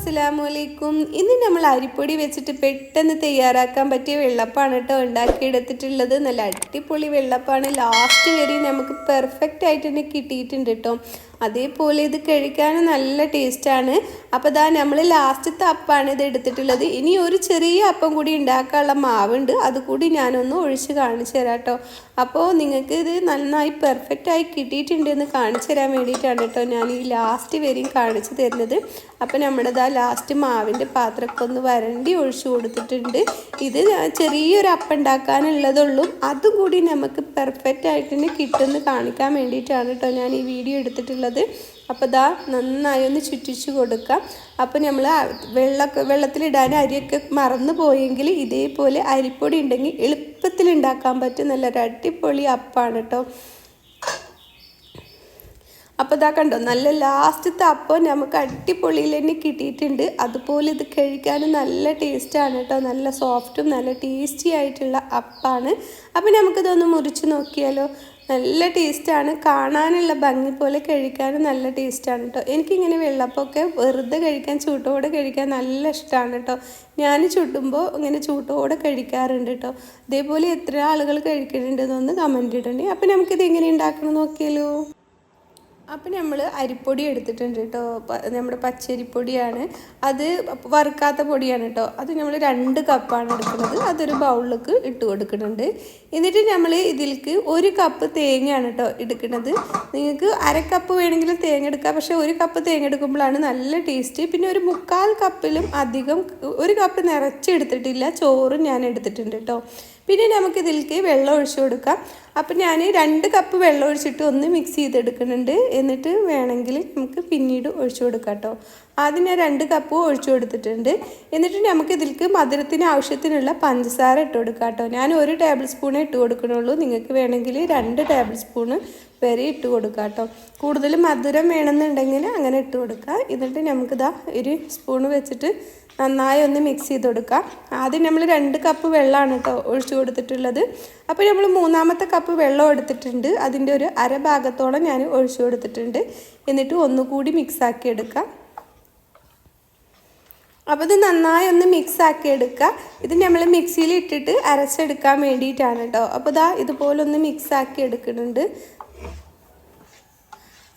അസ്സലാമു അലൈക്കും ഇന്ന് നമ്മൾ അരിപ്പൊടി വെച്ചിട്ട് പെട്ടെന്ന് തയ്യാറാക്കാൻ പറ്റിയ വെള്ളപ്പാണ് കേട്ടോ ഉണ്ടാക്കിയെടുത്തിട്ടുള്ളത്. നല്ല അടിപൊളി വെള്ളപ്പാണ്. ലാസ്റ്റ് വരെ നമുക്ക് പെർഫെക്റ്റ് ആയിട്ട് തന്നെ കിട്ടിയിട്ടുണ്ട് കേട്ടോ. അതേപോലെ ഇത് കഴിക്കാൻ നല്ല ടേസ്റ്റാണ്. അപ്പോൾ ഇതാ നമ്മൾ ലാസ്റ്റത്തെ അപ്പാണ് ഇത് എടുത്തിട്ടുള്ളത്. ഇനി ഒരു ചെറിയ അപ്പം കൂടി ഉണ്ടാക്കാനുള്ള മാവുണ്ട്. അതുകൂടി ഞാനൊന്ന് ഒഴിച്ച് കാണിച്ചു തരാം കേട്ടോ അപ്പോൾ നിങ്ങൾക്ക് ഇത് നന്നായി പെർഫെക്റ്റ് ആയി കിട്ടിയിട്ടുണ്ടെന്ന് കാണിച്ചു തരാൻ വേണ്ടിയിട്ടാണ് കേട്ടോ ഞാൻ ഈ ലാസ്റ്റ് വരെയും കാണിച്ചു തരുന്നത്. അപ്പോൾ നമ്മുടെ ഇതാ ലാസ്റ്റ് മാവിന്റെ പാത്രമൊക്കെ ഒന്ന് വരണ്ടി ഒഴിച്ചു കൊടുത്തിട്ടുണ്ട്. ഇത് ചെറിയൊരു അപ്പം ഉണ്ടാക്കാനുള്ളതുള്ളൂ. അതും കൂടി നമുക്ക് പെർഫെക്റ്റ് ആയിട്ട് തന്നെ കിട്ടുമെന്ന് കാണിക്കാൻ വേണ്ടിയിട്ടാണ് കേട്ടോ ഞാൻ ഈ വീഡിയോ എടുത്തിട്ടുള്ളത്. അപ്പോൾ ദാ നന്നായി ഒന്ന് ചുറ്റിച്ച് കൊടുക്കാം. അപ്പോൾ നമ്മൾ വെള്ളമൊക്കെ വെള്ളത്തിലിടാൻ അരിയൊക്കെ മറന്നു പോയെങ്കിൽ ഇതേപോലെ അരിപ്പൊടി ഉണ്ടെങ്കിൽ എളുപ്പത്തിൽ ഉണ്ടാക്കാൻ പറ്റും. നല്ലൊരു അടിപൊളി അപ്പാണ് കേട്ടോ അപ്പോൾ ഇതാ കണ്ടോ നല്ല ലാസ്റ്റത്തെ അപ്പം നമുക്ക് അടിപൊളിയിൽ തന്നെ കിട്ടിയിട്ടുണ്ട്. അതുപോലെ ഇത് കഴിക്കാനും നല്ല ടേസ്റ്റാണ് കേട്ടോ നല്ല സോഫ്റ്റും നല്ല ടേസ്റ്റി ആയിട്ടുള്ള അപ്പാണ്. അപ്പോൾ നമുക്കിതൊന്ന് മുറിച്ച് നോക്കിയാലോ. നല്ല ടേസ്റ്റാണ്. കാണാനുള്ള ഭംഗി പോലെ കഴിക്കാനും നല്ല ടേസ്റ്റാണ് കേട്ടോ എനിക്കിങ്ങനെ വെള്ളപ്പൊക്കെ വെറുതെ കഴിക്കാൻ ചൂട്ടോടെ കഴിക്കാൻ നല്ല ഇഷ്ടമാണ് കേട്ടോ ഞാൻ ചുട്ടുമ്പോൾ ഇങ്ങനെ ചൂട്ടോടെ കഴിക്കാറുണ്ട് കേട്ടോ ഇതേപോലെ എത്ര ആളുകൾ കഴിക്കുന്നുണ്ടെന്നൊന്ന് കമന്റ് ഇടണേ അപ്പോൾ നമുക്കിത് എങ്ങനെ ഉണ്ടാക്കണം നോക്കിയാലോ. അപ്പം നമ്മൾ അരിപ്പൊടി എടുത്തിട്ടുണ്ട് കേട്ടോ. നമ്മുടെ പച്ചരിപ്പൊടിയാണ്. അത് വറുക്കാത്ത പൊടിയാണ് കേട്ടോ. അത് നമ്മൾ രണ്ട് കപ്പാണ് എടുക്കുന്നത്. അതൊരു ബൗളിലേക്ക് ഇട്ട് കൊടുക്കുന്നുണ്ട്. എന്നിട്ട് നമ്മൾ ഇതിലേക്ക് ഒരു കപ്പ് തേങ്ങയാണ് കേട്ടോ എടുക്കുന്നത്. നിങ്ങൾക്ക് അര കപ്പ് വേണമെങ്കിൽ തേങ്ങ എടുക്കാം. പക്ഷേ ഒരു കപ്പ് തേങ്ങ എടുക്കുമ്പോഴാണ് നല്ല ടേസ്റ്റ്. പിന്നെ ഒരു മുക്കാൽ കപ്പിലും അധികം ഒരു കപ്പ് നിറച്ചെടുത്തിട്ടില്ല ചോറും ഞാൻ എടുത്തിട്ടുണ്ട് കേട്ടോ. പിന്നെ നമുക്ക് ഇതിലേക്ക് വെള്ളം ഒഴിച്ചു കൊടുക്കാം. അപ്പം ഞാൻ രണ്ട് കപ്പ് വെള്ളം ഒഴിച്ചിട്ട് ഒന്ന് മിക്സ് ചെയ്തെടുക്കുന്നുണ്ട്. എന്നിട്ട് വേണമെങ്കിൽ നമുക്ക് പിന്നീട് ഒഴിച്ചു കൊടുക്കാം കേട്ടോ. ആദ്യം ഞാൻ രണ്ട് കപ്പ് ഒഴിച്ചു കൊടുത്തിട്ടുണ്ട്. എന്നിട്ട് നമുക്ക് ഇതിലേക്ക് മധുരത്തിന് ആവശ്യത്തിനുള്ള പഞ്ചസാര ഇട്ട് കൊടുക്കാം കേട്ടോ. ഞാൻ ഒരു ടേബിൾ സ്പൂണേ ഇട്ട് കൊടുക്കണുള്ളൂ. നിങ്ങൾക്ക് വേണമെങ്കിൽ രണ്ട് ടേബിൾ സ്പൂണ് വരെ ഇട്ട് കൊടുക്കാം കേട്ടോ. കൂടുതൽ മധുരം വേണമെന്നുണ്ടെങ്കിൽ അങ്ങനെ ഇട്ട് കൊടുക്കുക എന്നിട്ട് നമുക്കിതാ ഒരു സ്പൂണ് വെച്ചിട്ട് നന്നായി ഒന്ന് മിക്സ് ചെയ്ത് കൊടുക്കാം. ആദ്യം നമ്മൾ രണ്ട് കപ്പ് വെള്ളമാണ് കേട്ടോ ഒഴിച്ചു കൊടുത്തിട്ടുള്ളത്. അപ്പോൾ നമ്മൾ മൂന്നാമത്തെ കപ്പ് വെള്ളം എടുത്തിട്ടുണ്ട്. അതിന്റെ ഒരു അര ഭാഗത്തോളം ഞാൻ ഒഴിച്ചു കൊടുത്തിട്ടുണ്ട്. എന്നിട്ട് ഒന്നുകൂടി മിക്സാക്കി എടുക്കാം. അപ്പോൾ ഇത് നന്നായി ഒന്ന് മിക്സ് ആക്കി എടുക്കുക. ഇത് നമ്മൾ മിക്സിയിൽ ഇട്ടിട്ട് അരച്ചെടുക്കാൻ വേണ്ടിയിട്ടാണ് കേട്ടോ അപ്പോൾ ഇതാ ഇതുപോലെ ഒന്ന് മിക്സ് ആക്കി എടുക്കുന്നുണ്ട്.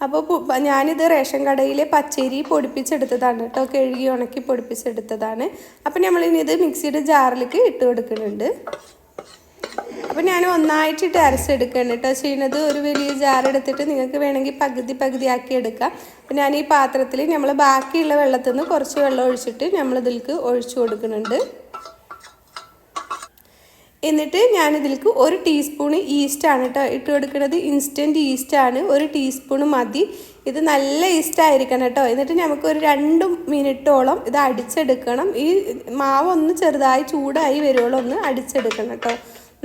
അപ്പോൾ ഞാനിത് റേഷൻ കടയിലെ പച്ചരി പൊടിപ്പിച്ചെടുത്തതാണ് കേട്ടോ കഴുകി ഉണക്കി പൊടിപ്പിച്ചെടുത്തതാണ്. അപ്പോൾ നമ്മളിനി ഇത് മിക്സിയുടെ ജാറിലേക്ക് ഇട്ട് കൊടുക്കുന്നുണ്ട്. അപ്പോൾ ഞാൻ ഒന്നായിട്ട് ടെറസ് എടുക്കണം കേട്ടോ ചെയ്യുന്നത്. ഒരു വലിയ ജാർ എടുത്തിട്ട് നിങ്ങൾക്ക് വേണമെങ്കിൽ പകുതി പകുതി ആക്കി എടുക്കാം. അപ്പോൾ ഞാൻ ഈ പാത്രത്തിൽ നമ്മൾ ബാക്കിയുള്ള വെള്ളത്തിൽ നിന്ന് കുറച്ച് വെള്ളം ഒഴിച്ചിട്ട് നമ്മളിതിലേക്ക് ഒഴിച്ചു കൊടുക്കുന്നുണ്ട്. എന്നിട്ട് ഞാനിതിലേക്ക് ഒരു ടീസ്പൂൺ ഈസ്റ്റാണ് കേട്ടോ ഇട്ട് കൊടുക്കുന്നത്. ഇൻസ്റ്റന്റ് ഈസ്റ്റാണ് ഒരു ടീസ്പൂൺ മതി. ഇത് നല്ല ഈസ്റ്റ് ആയിരിക്കണം കേട്ടോ. എന്നിട്ട് നമുക്ക് ഒരു രണ്ട് മിനിറ്റോളം ഇത് അടിച്ചെടുക്കണം. ഈ മാവ് ഒന്ന് ചെറുതായി ചൂടായി വരുവോളം ഒന്ന് അടിച്ചെടുക്കണം കേട്ടോ.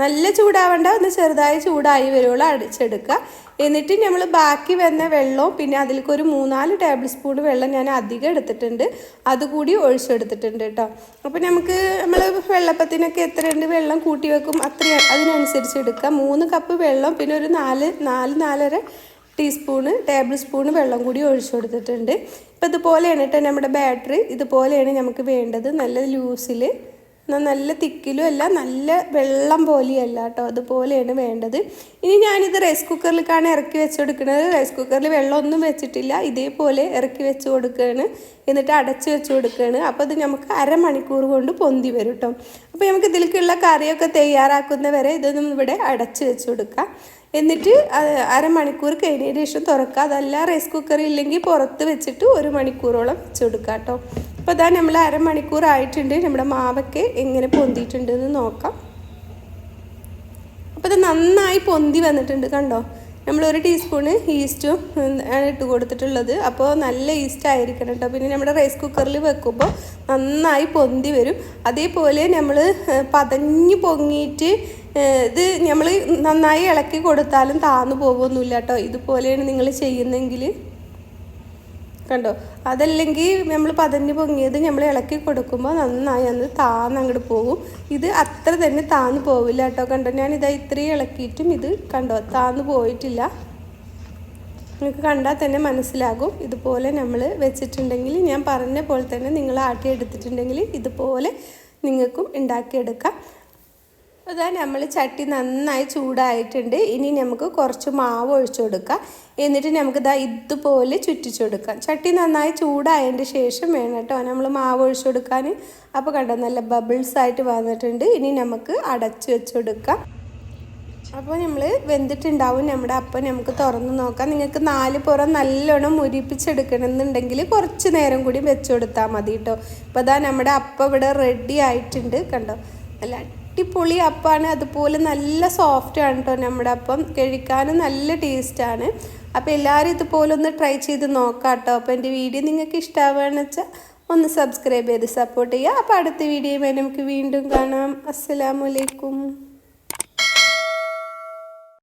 നല്ല ചൂടാവേണ്ട ഒന്ന് ചെറുതായി ചൂടായി വരുവോളം അടിച്ചെടുക്കുക. എന്നിട്ട് നമ്മൾ ബാക്കി വന്ന വെള്ളവും പിന്നെ അതിലേക്ക് ഒരു മൂന്നാൽ ടേബിൾ സ്പൂൺ വെള്ളം ഞാൻ അധികം എടുത്തിട്ടുണ്ട്. അതുകൂടി ഒഴിച്ചെടുത്തിട്ടുണ്ട് കേട്ടോ. അപ്പോൾ നമുക്ക് നമ്മൾ വെള്ളപ്പത്തിനൊക്കെ എത്രയുണ്ട് വെള്ളം കൂട്ടി വെക്കും അത്രയും അതിനനുസരിച്ച് എടുക്കാം മൂന്ന് കപ്പ് വെള്ളം പിന്നെ ഒരു നാല് നാല് നാലര ടീസ്പൂണ് ടേബിൾ സ്പൂണ് വെള്ളം കൂടി ഒഴിച്ചു കൊടുത്തിട്ടുണ്ട് ഇപ്പോൾ ഇതുപോലെയാണ് കേട്ടോ നമ്മുടെ ബാറ്ററി. ഇതുപോലെയാണ് നമുക്ക് വേണ്ടത്. നല്ല ലൂസിൽ നല്ല തിക്കിലും അല്ല നല്ല വെള്ളം പോലെയല്ല കേട്ടോ അതുപോലെയാണ് വേണ്ടത്. ഇനി ഞാനിത് റൈസ് കുക്കറിലേക്കാണ് ഇറക്കി വെച്ച് കൊടുക്കുന്നത് റൈസ് കുക്കറിൽ വെള്ളമൊന്നും വെച്ചിട്ടില്ല. ഇതേപോലെ ഇറക്കി വെച്ച് കൊടുക്കുകയാണ് എന്നിട്ട് അടച്ച് വെച്ച് കൊടുക്കുകയാണ് അപ്പോൾ ഇത് നമുക്ക് അരമണിക്കൂർ കൊണ്ട് പൊന്തി വരും കേട്ടോ അപ്പോൾ നമുക്ക് ഇതിലേക്കുള്ള കറിയൊക്കെ തയ്യാറാക്കുന്നവരെ ഇതൊന്നും ഇവിടെ അടച്ച് വെച്ച് കൊടുക്കാം എന്നിട്ട് അരമണിക്കൂർ കഴിഞ്ഞതിന് ശേഷം തുറക്കുക. അതല്ല റൈസ് കുക്കർ ഇല്ലെങ്കിൽ പുറത്ത് വെച്ചിട്ട് ഒരു മണിക്കൂറോളം വെച്ച് കൊടുക്കാം കേട്ടോ അപ്പോൾ ഇതാ നമ്മൾ അരമണിക്കൂർ ആയിട്ടുണ്ട്. നമ്മുടെ മാവൊക്കെ എങ്ങനെ പൊന്തിയിട്ടുണ്ട് എന്ന് നോക്കാം. അപ്പോൾ ഇത് നന്നായി പൊന്തി വന്നിട്ടുണ്ട് കണ്ടോ? നമ്മൾ ഒരു ടീസ്പൂണ് ഈസ്റ്റും ആണ് ഇട്ട് കൊടുത്തിട്ടുള്ളത്. അപ്പോൾ നല്ല ഈസ്റ്റ് ആയിരിക്കണം കേട്ടോ. പിന്നെ നമ്മുടെ റൈസ് കുക്കറിൽ വെക്കുമ്പോൾ നന്നായി പൊന്തി വരും. അതേപോലെ നമ്മൾ പതഞ്ഞ് പൊങ്ങിയിട്ട് ഇത് നമ്മൾ നന്നായി ഇളക്കി കൊടുത്താലും താന്നു പോകുമൊന്നുമില്ല കേട്ടോ. ഇതുപോലെയാണ് നിങ്ങൾ ചെയ്യുന്നതെങ്കിൽ കണ്ടോ? അതല്ലെങ്കിൽ നമ്മൾ പതഞ്ഞ് പൊങ്ങിയത് നമ്മൾ ഇളക്കി കൊടുക്കുമ്പോൾ നന്നായി അന്ന് താന്ന് അങ്ങോട്ട് പോകും. ഇത് അത്ര തന്നെ താന്ന് പോവില്ല കേട്ടോ. കണ്ടോ? ഞാൻ ഇതാ ഇത്രയും ഇളക്കിയിട്ടും ഇത് കണ്ടോ? താന്ന് പോയിട്ടില്ല. നിങ്ങൾക്ക് കണ്ടാൽ തന്നെ മനസ്സിലാകും. ഇതുപോലെ നമ്മൾ വെച്ചിട്ടുണ്ടെങ്കിൽ ഞാൻ പറഞ്ഞ പോലെ തന്നെ നിങ്ങൾ ആട്ടിയെടുത്തിട്ടുണ്ടെങ്കിൽ ഇതുപോലെ നിങ്ങൾക്കും ഉണ്ടാക്കിയെടുക്കാം. അതാ നമ്മൾ ചട്ടി നന്നായി ചൂടായിട്ടുണ്ട്. ഇനി നമുക്ക് കുറച്ച് മാവ് ഒഴിച്ചു കൊടുക്കാം. എന്നിട്ട് നമുക്ക് ഇതാ ഇതുപോലെ ചുറ്റിച്ചു കൊടുക്കാം. ചട്ടി നന്നായി ചൂടായതിന്റെ ശേഷം വേണം കേട്ടോ നമ്മൾ മാവ് ഒഴിച്ചു കൊടുക്കാൻ അപ്പോൾ കണ്ടോ നല്ല ബബിൾസ് ആയിട്ട് വന്നിട്ടുണ്ട്. ഇനി നമുക്ക് അടച്ചു വെച്ച് കൊടുക്കാം. അപ്പോൾ നമ്മൾ വെന്തിട്ടുണ്ടാവും നമ്മുടെ അപ്പം നമുക്ക് തുറന്ന് നോക്കാം. നിങ്ങൾക്ക് നാല് പുറം നല്ലോണം മുരിപ്പിച്ചെടുക്കണമെന്നുണ്ടെങ്കിൽ കുറച്ച് നേരം കൂടി വെച്ചു കൊടുത്താൽ മതി കേട്ടോ. ഇപ്പോൾ അതാ നമ്മുടെ അപ്പം ഇവിടെ റെഡി ആയിട്ടുണ്ട്. കണ്ടോ? നല്ല അടിപൊളി അപ്പമാണ് അതുപോലെ നല്ല സോഫ്റ്റ് ആണ് കേട്ടോ നമ്മുടെ അപ്പം. കഴിക്കാനും നല്ല ടേസ്റ്റാണ് അപ്പോൾ എല്ലാവരും ഇതുപോലെ ഒന്ന് ട്രൈ ചെയ്ത് നോക്കാം കേട്ടോ അപ്പോൾ എന്റെ വീഡിയോ നിങ്ങൾക്ക് ഇഷ്ടമാവുകയെന്ന് വെച്ചാൽ ഒന്ന് സബ്സ്ക്രൈബ് ചെയ്ത് സപ്പോർട്ട് ചെയ്യുക. അപ്പോൾ അടുത്ത വീഡിയോയുമായി നമുക്ക് വീണ്ടും കാണാം. അസ്സലാമലൈക്കും